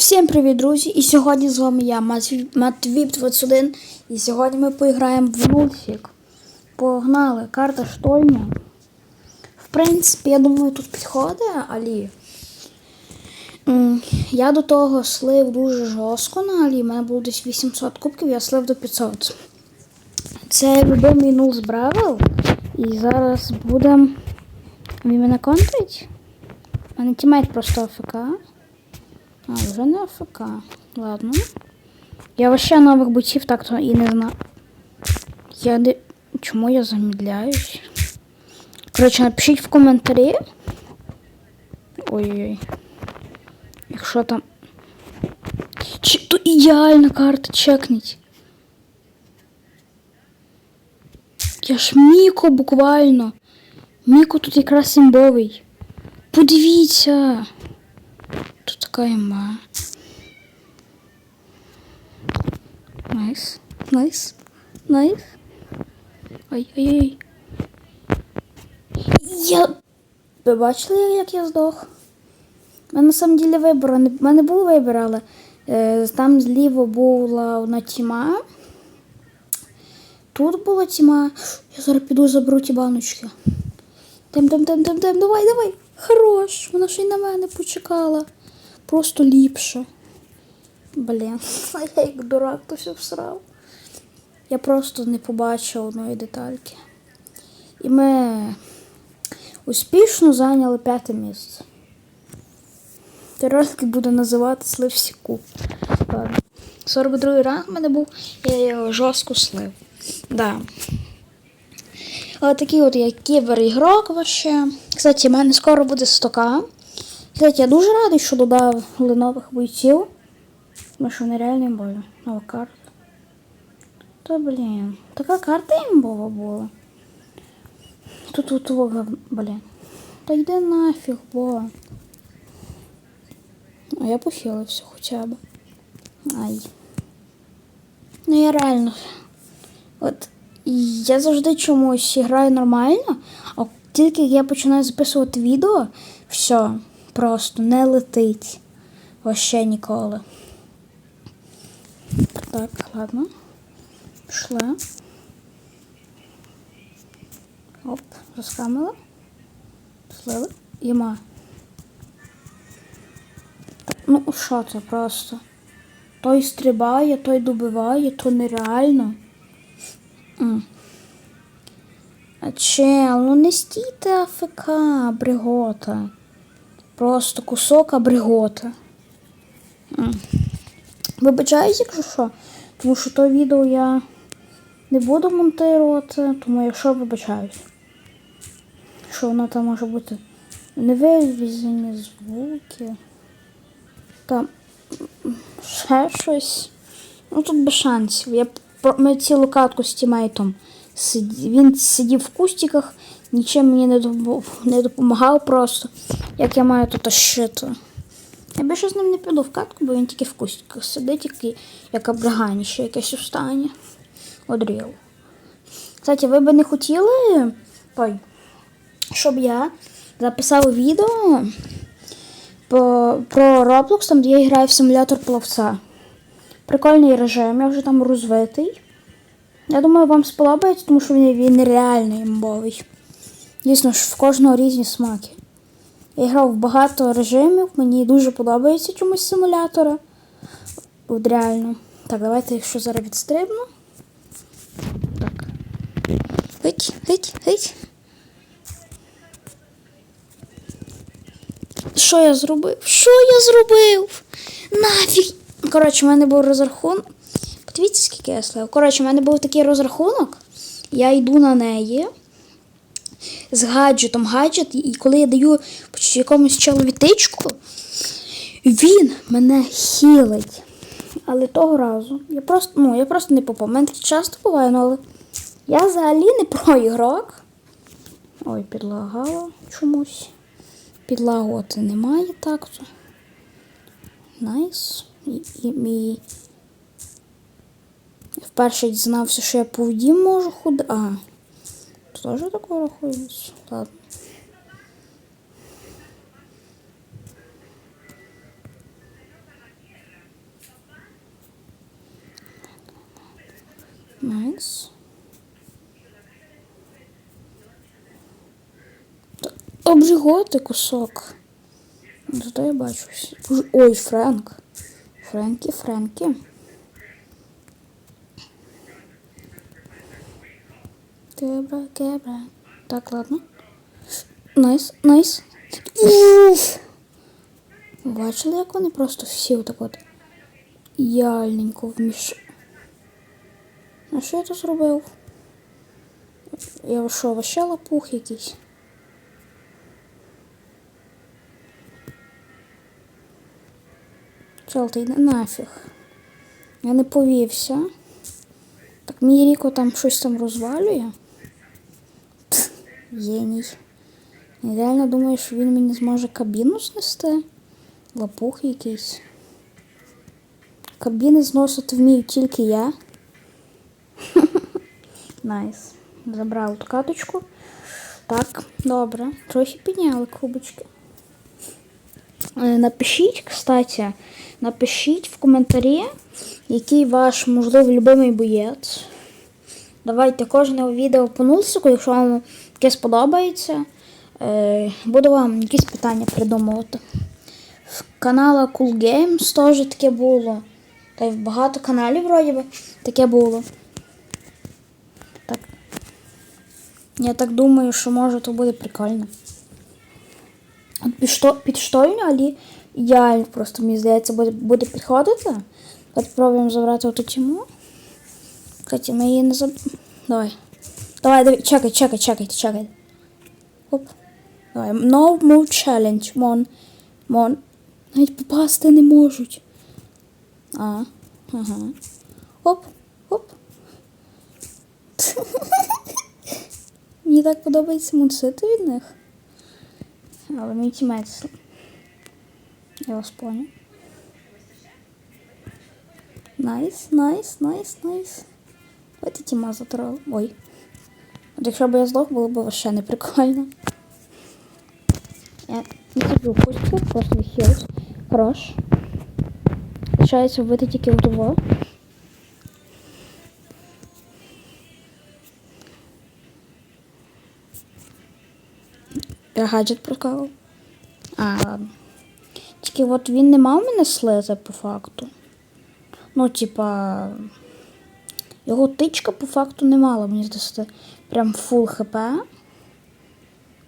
Всім привіт, друзі! І сьогодні з вами я, Матвіп 21. І сьогодні ми поіграємо в мультик. Погнали, карта штольня. В принципі, я думаю, тут підходить, але м, я до того слив дуже жорстко на Алі. У мене було десь 800 кубків, я слив до 500. Це любимий нул з Бравел. І зараз будемо. Він мене контрить? У мене тімейт просто АФК. А, вже не АФК. Ладно. Я вообще нових бутів так-то і не знаю. Я де... Чому я замедляюсь? Коротше, напишіть в коментарі. Ой-ой-ой. Якщо там. Чи то ідеальна карта, чекніть. Я ж Міко буквально. Міко тут якраз імбовий. Подивіться. Імба. Найс. Найс. Найс. Ай-ай-ай. Я. Ви бачили, як я здох? У мене на самом деле вибору. мене був вибір, але е, там зліво була одна тіма. Тут була тіма. Я зараз піду заберу ті баночки. Тем, давай, давай. Хорош. Вона ще й на мене почекала. Просто ліпше. Блін, а я як дурак то все всрав. Я просто не побачив одної детальки. І ми успішно зайняли п'яте місце. Ролик буде називати слив сіку. Ладно. 42 ранг в мене був, я його жорстко слив. Да. От такий от я кібер-ігрок. Кстати, в мене скоро буде 100к. Кстати, я дуже радий, що додали нових бойців. Тому що вони реально імбові. Нова карта. Та блін. Така карта імбова була. Тут тут вога, блін. Та йди нафіг, бо. А я похилився хоча б. Ай. Ну я реально. От я завжди чомусь граю нормально, а тільки я починаю записувати відео, все, просто не летить. Вообще ніколи. Так, ладно. Пішла. Оп, розкамила. Слили. Іма. Ну, що це просто? Той стрибає, той добиває, то нереально. М. А чел, ну не стійте АФК, бригота. Просто кусок абригота. М. Вибачаюсь, якщо що, тому що то відео я не буду монтувати, тому якщо вибачаюсь. Що воно там може бути невивізені звуки. Там ще щось. Ну тут без шансів. Я ми цілу катку з тімейтом. Він сидів в кустиках, нічим мені не не допомагав просто. Як я маю тут щити. Я більше з ним не піду в катку, бо він тільки в кустиках сидить, який, як абраганіще, якесь устання. Одріл. Кстати, ви би не хотіли, ой, щоб я записав відео по, про Roblox, там де я граю в симулятор плавця. Прикольний режим, я вже там розвитий. Я думаю, вам сподобається, тому що він, він реально імбовий. Дійсно ж, в кожного різні смаки. Я грав в багато режимів, мені дуже подобається чомусь симулятори. От реально. Так, давайте, якщо зараз відстрибну. Так. Гить, гить, гить. Що я зробив? Що я зробив? Нафіг. Коротше, в мене був розрахунок. Подивіться, скільки я слив. Коротше, в мене був такий розрахунок. Я йду на неї з гаджетом гаджет, і коли я даю якомусь челові тичку, він мене хілить. Але того разу я просто, ну, я просто не попав. Мене часто буває, ну, але я взагалі не проігрок. Ой, підлагало чомусь. Підлагувати немає так-то. Найс. І, і мій. Вперше дізнався, що я по воді можу ходити. А, Тоже такое рахується? Ладно. Найс. Обжиготи кусок. Зато я бачу. Ой, Френк. Френкі, Френкі. Кебра, кебра. Так, ладно. Найс, найс. Бачили, як вони просто всі отак от яльненько вміш. А що я тут зробив? Я що, вообще лопух якийсь? Чел, ти йди нафіг. Я не повівся. Так мій Ріко там щось там розвалює. Геній. Я реально думаю, що він мені зможе кабіну знести. Лопух якийсь. Кабіни зносити вмію тільки я. Найс. Забрав ту каточку. Так, добре. Трохи підняли кубочки. Е, Напишіть, кстати, напишіть в коментарі, який ваш, можливо, любимий боєць. Давайте кожне відео по нусику, якщо вам таке сподобається. Е, буду вам якісь питання придумувати. В канала Cool Games теж таке було. Та й в багато каналів вроді би таке було. Так. Я так думаю, що може то буде прикольно. От підшто, підштольню, але ідеально просто, мені здається, буде, буде підходити. Спробуємо забрати оту тіму. Кстати, ми її не заб... Давай. Давай, давай, чекай, чекай, чекайте, чекайте. Оп. Давай. No move challenge. Мон. Мон. Навіть попасти не можуть. А, ага. Оп, оп. Мені так подобається мунсити від них. Але мій тімейт. Я вас понял. Найс, найс, найс, найс. Давайте тіма затрал. Ой. От якщо б я здох, було б вообще не прикольно. Я не хочу пустити, просто відхилюсь. Хорош. Лишається вбити тільки вдово. Я гаджет прокалав. А, ладно. Тільки от він не мав мене слити по факту. Ну, типа. Його тичка по факту не мала, мені здається, прям фул хп.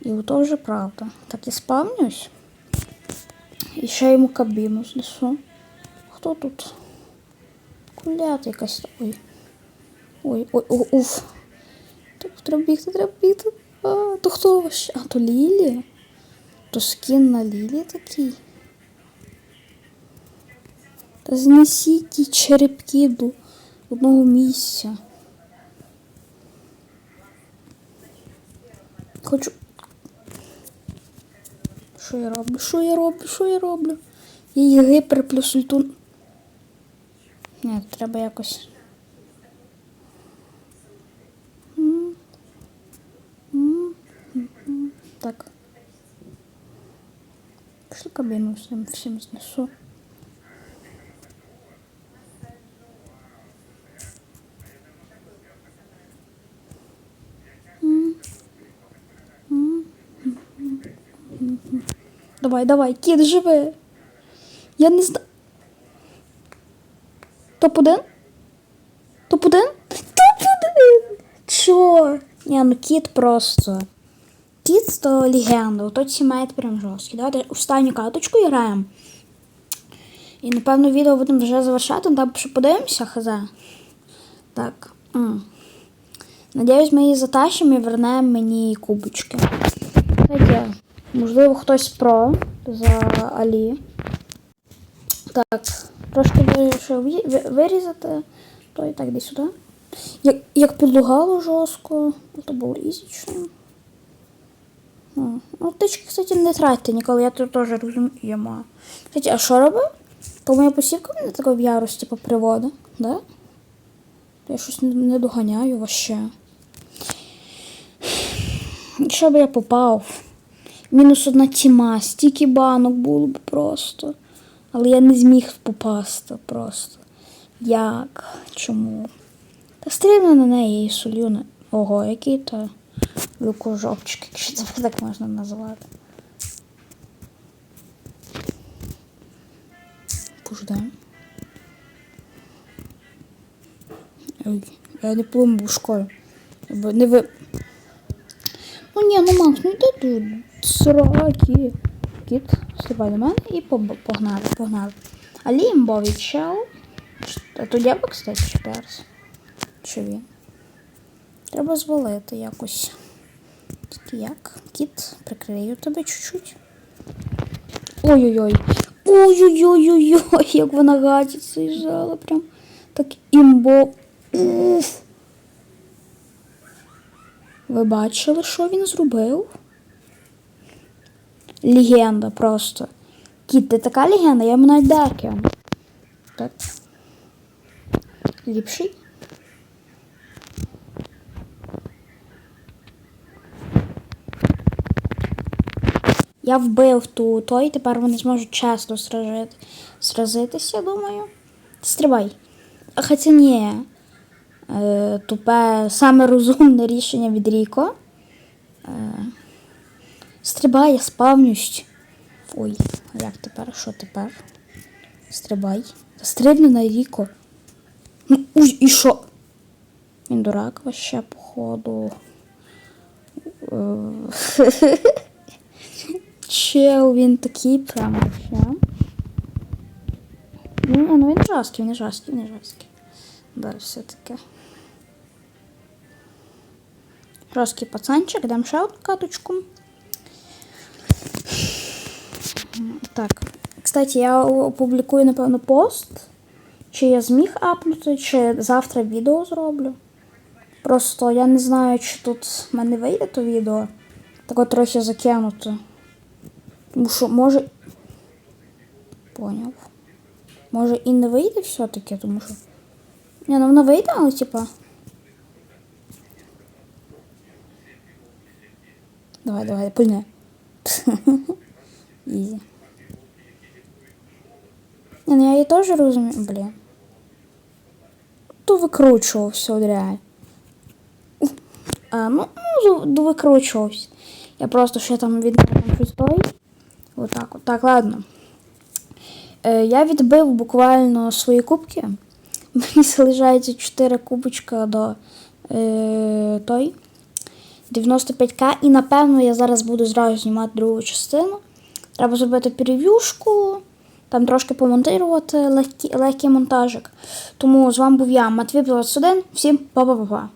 І то вже правда. Так і спавнюсь. І ще йому кабіну знесу. Хто тут? Кулята якась. Ой. Ой, ой, ой, уф. Так, треба бігти, треба бігти. А, то хто ваш? А, то Лілі? То скін на Лілі такий. Та знесіть ті черепки до одного місця. Хочу. Що я роблю? Що я роблю? Що я роблю? Я її гипер плюс ульту. Ні, треба якось. Так. Пішли кабіну всім, всім знесу. Давай, давай, кіт живе. Я не знаю. Топ-1? Топ-1? Топ-1! Чо? Ні, ну кіт просто. Кіт то легенда, ото сімейт прям жорсткий. Давайте останню каточку граємо. І напевно відео будемо вже завершати, там ще подивимося, хз. Так. м. Надіюсь, ми її затащимо і вернемо мені кубочки. Кстати, можливо, хтось про за Алі. Так, трошки вирішив вирізати, то і так десь сюди. Як, як підлугало жорстко, то було ізічно. Ну, тички, кстати, не тратьте ніколи, я тут теж розумію. Кстати, а що робив? То моя посівка мене така в ярості по да? Я щось не, доганяю вообще. Якщо б я попав. Мінус одна тіма, стільки банок було б просто. Але я не зміг попасти просто. Як? Чому? Та стрімно на неї і солю. на- Ого, який то лукожопчик, якщо це так можна назвати. Ой, я не пломбу в школі. Не ви. Ну ні, ну Макс, ну йди тут. Сраки. Кіт, стрибай до мене і погнали, погнали. А лімбовий чел. А то я кстати, чи перс? Чи він? Треба звалити якось. Тільки як? Кіт, прикрию тебе чуть-чуть. Ой-ой-ой. Ой-ой-ой-ой-ой, як вона гатить заїжджала прям. Так імбо. Уф. Ви бачили, що він зробив? Легенда просто. Кіт, ти така легенда, я йому навіть. Так. Ліпший. Я вбив ту той, тепер вони зможуть чесно сражити, сразитися, думаю. Стрибай. Хоча ні. Е, тупе саме розумне рішення від Ріко. Стрибай, я спавнюсь. Ой, як тепер? Що тепер? Стрибай. Та Стрибни на Ріко. Ну, уй, і що? Він дурак вообще, походу. Е, Чел, він такий прям вообще. Ну, ну він жорсткий, він жорсткий, він жорсткий. Да, все-таки. Жорсткий пацанчик, дам ще каточку. Так. Кстати, я опублікую, напевно, пост. Чи я зміг апнути, чи завтра відео зроблю. Просто я не знаю, чи тут в мене вийде то відео. Так от трохи закинуто. Тому що може. Поняв. Може і не вийде все-таки, тому що. Ні, ну воно вийде, але типа. Давай, давай, пульни. Ізі. Ні, ну я її теж розумію, блін. То викручувався. А, ну, ну, до- викручувався. Я просто ще там від там щось стоїть. Отак, от. Так, ладно. Е, я відбив буквально свої кубки. Мені залишається 4 кубочка до е, той 95к. І напевно я зараз буду зразу знімати другу частину. Треба зробити прев'юшку, там трошки помонтувати легкий, легкий монтажик. Тому з вами був я, Матвій 21. Всім па-па-па-па.